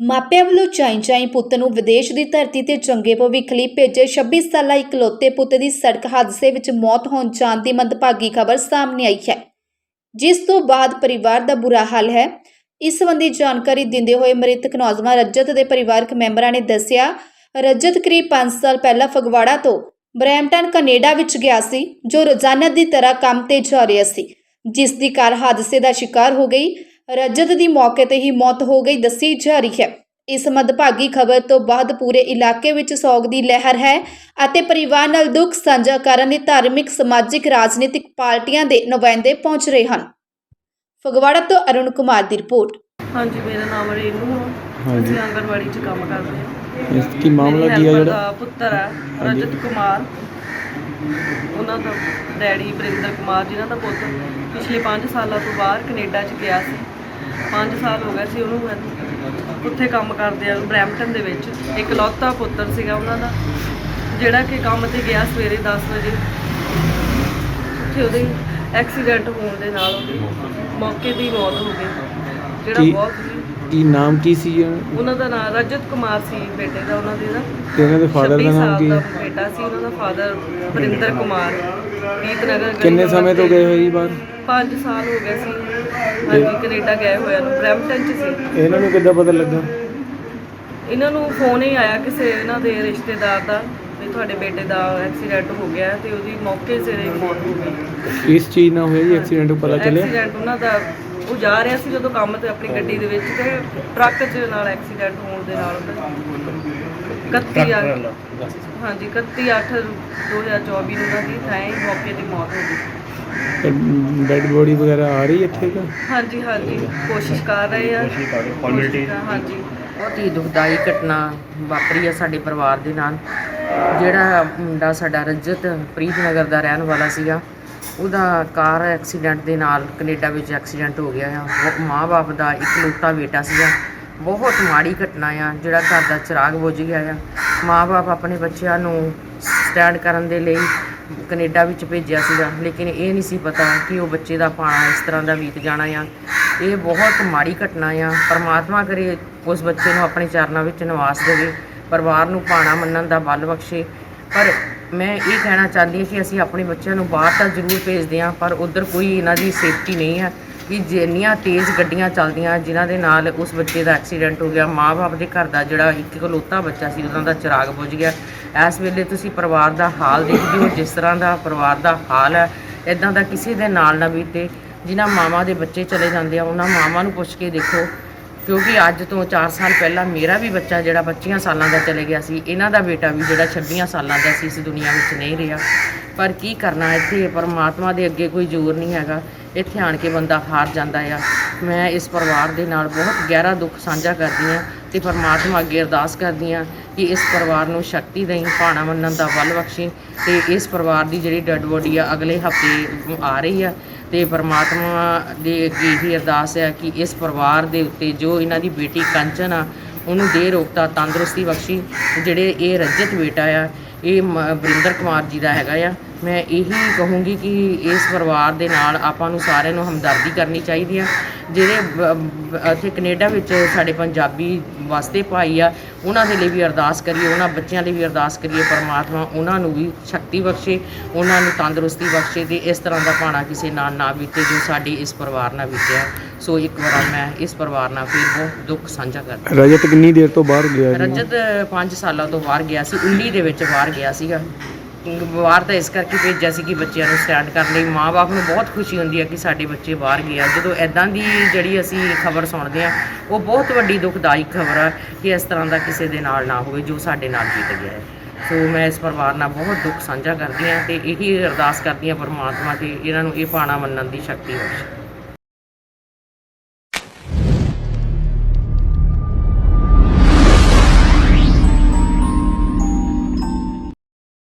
ਮਾਪਿਆਂ ਵੱਲੋਂ ਚਾਈ ਚਾਈ ਪੁੱਤ ਨੂੰ ਵਿਦੇਸ਼ ਦੀ ਧਰਤੀ ਤੇ ਚੰਗੇ ਭਵਿੱਖ ਲਈ ਭੇਜੇ 26 ਸਾਲਾ ਇਕਲੌਤੇ ਪੁੱਤ ਦੀ ਸੜਕ ਹਾਦਸੇ ਵਿੱਚ ਮੌਤ ਹੋਣ ਜਾਣ ਦੀ ਮੰਦਭਾਗੀ ਖਬਰ ਸਾਹਮਣੇ ਆਈ ਹੈ। ਜਿਸ ਤੋਂ ਬਾਅਦ ਪਰਿਵਾਰ ਦਾ ਬੁਰਾ ਹਾਲ ਹੈ। ਇਸ ਸੰਬੰਧੀ ਜਾਣਕਾਰੀ ਦਿੰਦੇ ਹੋਏ ਮ੍ਰਿਤਕ ਨੌਜਵਾਨ ਰਜਤ ਦੇ ਪਰਿਵਾਰਕ ਮੈਂਬਰਾਂ ਨੇ ਦੱਸਿਆ, ਰਜਤ ਕਰੀਬ 5 ਸਾਲ ਪਹਿਲਾਂ ਫਗਵਾੜਾ ਤੋਂ ਬਰੈਂਪਟਨ, ਕੈਨੇਡਾ ਵਿੱਚ ਗਿਆ ਸੀ, ਜੋ ਰੋਜ਼ਾਨਾ ਦੀ ਤਰ੍ਹਾਂ ਕੰਮ ਤੇ ਜਾ ਰਿਹਾ ਸੀ, ਜਿਸ ਦੀ ਕਾਰ ਹਾਦਸੇ ਦਾ ਸ਼ਿਕਾਰ ਹੋ ਗਈ। ਰਜਤ ਦੀ ਮੌਕੇ ਤੇ ਹੀ ਮੌਤ ਹੋ ਗਈ ਦੱਸੀ ਜਾ ਰਹੀ ਹੈ। ਇਸ ਮੰਦਭਾਗੀ ਖਬਰ ਤੋਂ ਬਾਅਦ ਪੂਰੇ ਇਲਾਕੇ ਵਿੱਚ ਸੋਗ ਦੀ ਲਹਿਰ ਹੈ ਅਤੇ ਪਰਿਵਾਰ ਨਾਲ ਦੁੱਖ ਸਾਂਝਾ ਕਰਨ ਲਈ ਧਾਰਮਿਕ ਸਮਾਜਿਕ ਰਾਜਨੀਤਿਕ ਪਾਰਟੀਆਂ ਦੇ ਨੁਮਾਇੰਦੇ ਪਹੁੰਚ ਰਹੇ ਹਨ। ਫਗਵਾੜਾ ਤੋਂ ਅਰੁਣ ਕੁਮਾਰ ਦੀ ਰਿਪੋਰਟ। ਹਾਂਜੀ ਮੇਰਾ ਨਾਮ ਰੇਨੂ ਆ। ਹਾਂਜੀ। ਅਸੀਂ 'ਚ ਕੰਮ ਕਰਦੇ ਹਾਂ। ਇਸ ਕੀ ਮਾਮਲਾ ਮੇਰੀ ਕੀ ਹੈ helper ਜਿਹੜਾ? ਦਾ ਪੁੱਤਰ ਹੈ ਹਾਂਜੀ। ਰਜਤ ਕੁਮਾਰ। ਉਹਨਾਂ ਦਾ ਡੈਡੀ ਬਰਿੰਦਰ ਕੁਮਾਰ ਜਿਹਨਾਂ ਦਾ ਪੁੱਤ ਪਿਛਲੇ 5 ਸਾਲਾਂ ਤੋਂ ਬਾਹਰ ਕੈਨੇਡਾ 'ਚ ਗਿਆ ਸੀ। 5 ਸਾਲ ਹੋ ਗਏ ਸੀ ਉਹਨੂੰ ਉੱਥੇ ਕੰਮ ਕਰਦੇ ਆ ਬਰੈਂਪਟਨ ਦੇ ਵਿੱਚ। ਇਕਲੌਤਾ ਪੁੱਤਰ ਸੀਗਾ ਉਹਨਾਂ ਦਾ ਜਿਹੜਾ ਕਿ ਕੰਮ ਤੇ ਗਿਆ ਸਵੇਰੇ 10 ਵਜੇ। ਉੱਥੇ ਉਹਦੇ ਐਕਸੀਡੈਂਟ ਹੋਣ ਦੇ ਨਾਲ ਉਹਦੀ ਮੌਕੇ ਦੀ ਮੌਤ ਹੋ ਗਈ। ਜਿਹੜਾ ਕੀ- ਬਹੁਤ ਹੀ ਕੀ ਨਾਮ ਕੀ ਸੀ ਇਹ? ਉਹਨਾਂ ਦਾ ਨਾਮ ਰਜਤ ਕੁਮਾਰ ਸੀ ਬੇਟੇ ਦਾ ਉਹਨਾਂ ਦੇ ਦਾ। ਤੇ ਉਹਨਾਂ ਦੇ ਫਾਦਰ 26 ਦਾ ਨਾਮ ਸਾਲ ਕੀ ਹੈ? ਬੇਟਾ ਸੀ ਉਹਨਾਂ ਦਾ ਫਾਦਰ ਵਰਿੰਦਰ ਕੁਮਾਰ। ਗਲੀ ਕਿੰਨੇ ਨੰਬਰ ਸਮੇਂ ਤੋਂ ਤੇ। ਗਏ ਹੋਏ ਜੀ ਬਾਹਰ? 5 ਸਾਲ ਹੋ ਗਏ ਸੀ। ਹਾਂਜੀ ਕੈਨੇਡਾ ਗਏ ਹੋਇਆ ਨੂੰ ਬਰੈਂਪਟਨ ਚ ਸੀ। ਇਹਨਾਂ ਨੂੰ ਕਿੱਦਾਂ ਪਤਾ ਲੱਗਾ? ਇਹਨਾਂ ਨੂੰ ਫੋਨ ਹੀ ਆਇਆ ਕਿਸੇ ਇਹਨਾਂ ਦੇ ਰਿਸ਼ਤੇਦਾਰ ਦਾ ਵੀ ਤੁਹਾਡੇ ਬੇਟੇ ਦਾ ਐਕਸੀਡੈਂਟ ਹੋ ਗਿਆ ਹੈ ਤੇ ਉਹਦੀ ਮੌਕੇ ਸਿਰ ਹੀ ਮੌਤ ਹੋ ਗਈ। ਇਸ ਚੀਜ਼ ਨਾਲ ਹੋਇਆ ਜੀ? ਐਕਸੀਡੈਂਟ ਪਤਾ ਚੱਲਿਆ? ਐਕਸੀਡੈਂਟ ਉਹਨਾਂ ਦਾ ਉਹ ਜਾ ਰਿਹਾ ਸੀ ਜਦੋਂ ਕੰਮ ਤੇ ਆਪਣੀ ਗੱਡੀ ਦੇ ਵਿੱਚ ਤੇ ਟਰੱਕ 'ਚ ਨਾਲ ਐਕਸੀਡੈਂਟ ਹੋਣ ਦੇ ਨਾਲ ਉਹਦਾ 31 ਆ ਹਾਂਜੀ 31 8 2024 ਨੂੰ ਉਹਨਾਂ ਦੀ ਥਾਂ ਹੀ ਮੌਕੇ ਦੀ ਮੌਤ ਹੋ ਗਈ। ਡੈਡ ਬੋਡੀ ਵਗੈਰਾ ਆ ਰਹੀ ਇੱਥੇ ਕਾ ਹਾਂਜੀ ਹਾਂਜੀ। ਕੋਸ਼ਿਸ਼ ਕਰ ਰਹੇ ਆ। ਕੋਸ਼ਿਸ਼ ਕਰ- ਹਾਂਜੀ। ਬਹੁਤ ਹੀ ਦੁਖਦਾਈ ਘਟਨਾ ਵਾਪਰੀ ਹੈ ਸਾਡੇ ਪਰਿਵਾਰ ਦੇ ਨਾਲ। ਜਿਹੜਾ ਮੁੰਡਾ ਸਾਡਾ ਰਜਤ ਪ੍ਰੀਤਨਗਰ ਦਾ ਰਹਿਣ ਵਾਲਾ ਸੀਗਾ ਉਹਦਾ ਕਾਰ ਐਕਸੀਡੈਂਟ ਦੇ ਨਾਲ ਕੈਨੇਡਾ ਵਿੱਚ ਐਕਸੀਡੈਂਟ ਹੋ ਗਿਆ ਆ। ਉਹ ਮਾਂ-ਬਾਪ ਦਾ ਇਕਲੌਤਾ ਬੇਟਾ ਸੀਗਾ। ਬਹੁਤ ਮਾੜੀ ਘਟਨਾ ਆ ਜਿਹੜਾ ਘਰ ਦਾ ਚਿਰਾਗ ਬੁਝ ਗਿਆ ਆ। ਮਾਂ-ਬਾਪ ਆਪਣੇ ਬੱਚਿਆਂ ਨੂੰ ਸਟੈਂਡ ਕਰਨ ਦੇ ਲਈ ਕੈਨੇਡਾ ਵਿੱਚ ਭੇਜਿਆ ਸੀਗਾ, ਲੇਕਿਨ ਇਹ ਨਹੀਂ ਸੀ ਪਤਾ ਕਿ ਉਹ ਬੱਚੇ ਦਾ ਪਾਣਾ ਇਸ ਤਰ੍ਹਾਂ ਦਾ ਬੀਤ ਜਾਣਾ ਆ। ਇਹ ਬਹੁਤ ਮਾੜੀ ਘਟਨਾ ਆ। ਪਰਮਾਤਮਾ ਕਰੇ ਉਸ ਬੱਚੇ ਨੂੰ ਆਪਣੇ ਚਰਨਾਂ ਵਿੱਚ ਨਿਵਾਸ ਦੇਵੇ, ਪਰਿਵਾਰ ਨੂੰ ਪਾਣਾ ਮੰਨਣ ਦਾ ਬਲ ਬਖਸ਼ੇ। ਪਰ ਮੈਂ ਇਹ ਕਹਿਣਾ ਚਾਹੁੰਦੀ ਹਾਂ ਕਿ ਅਸੀਂ ਆਪਣੇ ਬੱਚਿਆਂ ਨੂੰ ਬਾਹਰ ਤਾਂ ਜ਼ਰੂਰ ਭੇਜਦੇ ਹਾਂ, ਪਰ ਉਧਰ ਕੋਈ ਇਹਨਾਂ ਦੀ ਸੇਫਟੀ ਨਹੀਂ ਹੈ। ਕਿ ਜਿੰਨੀਆਂ ਤੇਜ਼ ਗੱਡੀਆਂ ਚੱਲਦੀਆਂ, ਜਿਨ੍ਹਾਂ ਦੇ ਨਾਲ ਉਸ ਬੱਚੇ ਦਾ ਐਕਸੀਡੈਂਟ ਹੋ ਗਿਆ, ਮਾਂ-ਬਾਪ ਦੇ ਘਰ ਦਾ ਜਿਹੜਾ ਇੱਕ ਇਕਲੌਤਾ ਬੱਚਾ ਸੀ ਉਹਨਾਂ ਦਾ ਚਿਰਾਗ ਬੁਝ ਗਿਆ। ਇਸ ਵੇਲੇ ਤੁਸੀਂ ਪਰਿਵਾਰ ਦਾ ਹਾਲ ਦੇਖਦੇ ਹੋ ਜਿਸ ਤਰ੍ਹਾਂ ਦਾ ਪਰਿਵਾਰ ਦਾ ਹਾਲ ਹੈ। ਇਦਾਂ ਦਾ ਕਿਸੇ ਦੇ ਨਾਲ ਨਾ ਬੀਤੇ, ਜਿਨ੍ਹਾਂ ਮਾਵਾਂ ਦੇ ਬੱਚੇ ਚਲੇ ਜਾਂਦੇ ਆ, ਉਹਨਾਂ ਮਾਵਾਂ ਨੂੰ ਪੁੱਛ ਕੇ ਦੇਖੋ। ਕਿਉਂਕਿ ਅੱਜ ਤੋਂ 4 ਸਾਲ ਪਹਿਲਾਂ ਮੇਰਾ ਵੀ ਬੱਚਾ ਜਿਹੜਾ 25 ਸਾਲਾਂ ਦਾ ਚਲੇ ਗਿਆ ਸੀ, ਇਹਨਾਂ ਦਾ ਬੇਟਾ ਵੀ ਜਿਹੜਾ 26 ਸਾਲਾਂ ਦਾ ਸੀ, ਇਸ ਦੁਨੀਆ ਵਿੱਚ ਨਹੀਂ ਰਿਹਾ। ਪਰ ਕੀ ਕਰਨਾ ਇੱਥੇ ਪਰਮਾਤਮਾ ਦੇ ਅੱਗੇ ਕੋਈ ਜ਼ੋਰ ਨਹੀਂ ਹੈਗਾ। ਇੱਥੇ ਆਣ ਕੇ ਬੰਦਾ ਹਾਰ ਜਾਂਦਾ ਆ। ਮੈਂ ਇਸ ਪਰਿਵਾਰ ਦੇ ਨਾਲ ਬਹੁਤ ਗਹਿਰਾ ਦੁੱਖ ਸਾਂਝਾ ਕਰਦੀ ਹਾਂ ਤੇ ਪਰਮਾਤਮਾ ਅੱਗੇ ਅਰਦਾਸ ਕਰਦੀ ਹਾਂ ਕਿ ਇਸ ਪਰਿਵਾਰ ਨੂੰ ਸ਼ਕਤੀ ਦੇਈ, ਭਾਣਾ ਮੰਨਣ ਦਾ ਬਲ ਬਖਸ਼ੀ ਤੇ ਇਸ ਪਰਿਵਾਰ ਦੀ ਜਿਹੜੀ ਡੈੱਡ ਬੋਡੀ ਆ, ਅਗਲੇ ਹਫ਼ਤੇ ਆ ਰਹੀ ਆ ਤੇ ਪਰਮਾਤਮਾ ਦੇ ਅੱਗੇ ਹੀ ਅਰਦਾਸ ਆ ਕਿ ਇਸ ਪਰਿਵਾਰ ਦੇ ਉੱਤੇ ਜੋ ਇਹਨਾਂ ਦੀ ਬੇਟੀ ਕੰਚਨ ਆ, ਉਹਨੂੰ ਦੇ ਰੋਗਤਾ ਤੰਦਰੁਸਤੀ ਬਖਸ਼ੀ। ਜਿਹੜੇ ਇਹ ਰਜਤ ਬੇਟਾ ਆ, ਇਹ ਮ- ਕੁਮਾਰ ਜੀ ਦਾ ਹੈਗਾ ਆ ਮੈਂ ਇਹੀ ਕਹੂੰਗੀ ਕਿ ਇਸ ਪਰਿਵਾਰ ਦੇ ਨਾਲ ਆਪਾਂ ਨੂੰ ਸਾਰਿਆਂ ਨੂੰ ਹਮਦਰਦੀ ਕਰਨੀ ਚਾਹੀਦੀ ਆ। ਜਿਹੜੇ ਇੱਥੇ ਕੈਨੇਡਾ ਵਿੱਚ ਸਾਡੇ ਪੰਜਾਬੀ ਵਸਦੇ ਭਾਈ ਆ ਉਹਨਾਂ ਦੇ ਲਈ ਵੀ ਅਰਦਾਸ ਕਰੀਏ ਉਹਨਾਂ ਬੱਚਿਆਂ ਲਈ ਵੀ ਅਰਦਾਸ ਕਰੀਏ ਪਰਮਾਤਮਾ ਉਹਨਾਂ ਨੂੰ ਵੀ ਸ਼ਕਤੀ ਬਖਸ਼ੇ ਉਹਨਾਂ ਨੂੰ ਤੰਦਰੁਸਤੀ ਬਖਸ਼ੇ ਤੇ ਇਸ ਤਰ੍ਹਾਂ ਦਾ ਭਾਣਾ ਕਿਸੇ ਨਾਲ ਨਾ ਬੀਤੇ ਜੋ ਸਾਡੀ ਇਸ ਪਰਿਵਾਰ ਨਾਲ ਬੀਤਿਆ। ਸੋ ਇੱਕ ਵਾਰ ਮੈਂ ਇਸ ਪਰਿਵਾਰ ਨਾਲ ਫਿਰ ਬਹੁਤ ਦੁੱਖ ਸਾਂਝਾ ਕਰਦੀ ਰਜਤ ਕਿੰਨੀ ਦੇਰ ਤੋਂ ਬਾਹਰ ਗਿਆ ਰਜਤ 5 ਸਾਲਾਂ ਤੋਂ ਬਾਹਰ ਗਿਆ ਸੀ 19 ਦੇ ਵਿੱਚ ਬਾਹਰ ਗਿਆ ਸੀਗਾ। ਬਾਹਰ ਤਾਂ ਇਸ ਕਰਕੇ ਭੇਜਿਆ ਸੀ ਕਿ ਬੱਚਿਆਂ ਨੂੰ ਸਟੈਂਡ ਕਰਨ ਲਈ। ਮਾਪੇ ਨੂੰ ਬਹੁਤ ਖੁਸ਼ੀ ਹੁੰਦੀ ਹੈ ਕਿ ਸਾਡੇ ਬੱਚੇ ਬਾਹਰ ਗਏ ਆ। ਜਦੋਂ ਐਦਾਂ ਦੀ ਜਿਹੜੀ ਅਸੀਂ ਖਬਰ ਸੁਣਦੇ ਆ, ਉਹ ਬਹੁਤ ਵੱਡੀ ਦੁਖਦਾਈ ਖਬਰ ਆ ਕਿ ਇਸ ਤਰ੍ਹਾਂ ਦਾ ਕਿਸੇ ਦੇ ਨਾਲ ਨਾ ਹੋਵੇ, ਜੋ ਸਾਡੇ ਨਾਲ ਬੀਤ ਗਿਆ ਹੈ। ਸੋ ਮੈਂ ਇਸ ਪਰਿਵਾਰ ਨਾਲ ਬਹੁਤ ਦੁੱਖ ਸਾਂਝਾ ਕਰਦੀ ਹਾਂ ਤੇ ਇਹੀ ਅਰਦਾਸ ਕਰਦੀ ਹਾਂ ਪਰਮਾਤਮਾ ਤੇ ਇਹਨਾਂ ਨੂੰ ਇਹ ਪਾਣਾ ਮੰਨਣ ਦੀ ਸ਼ਕਤੀ ਬਖਸ਼ੇ।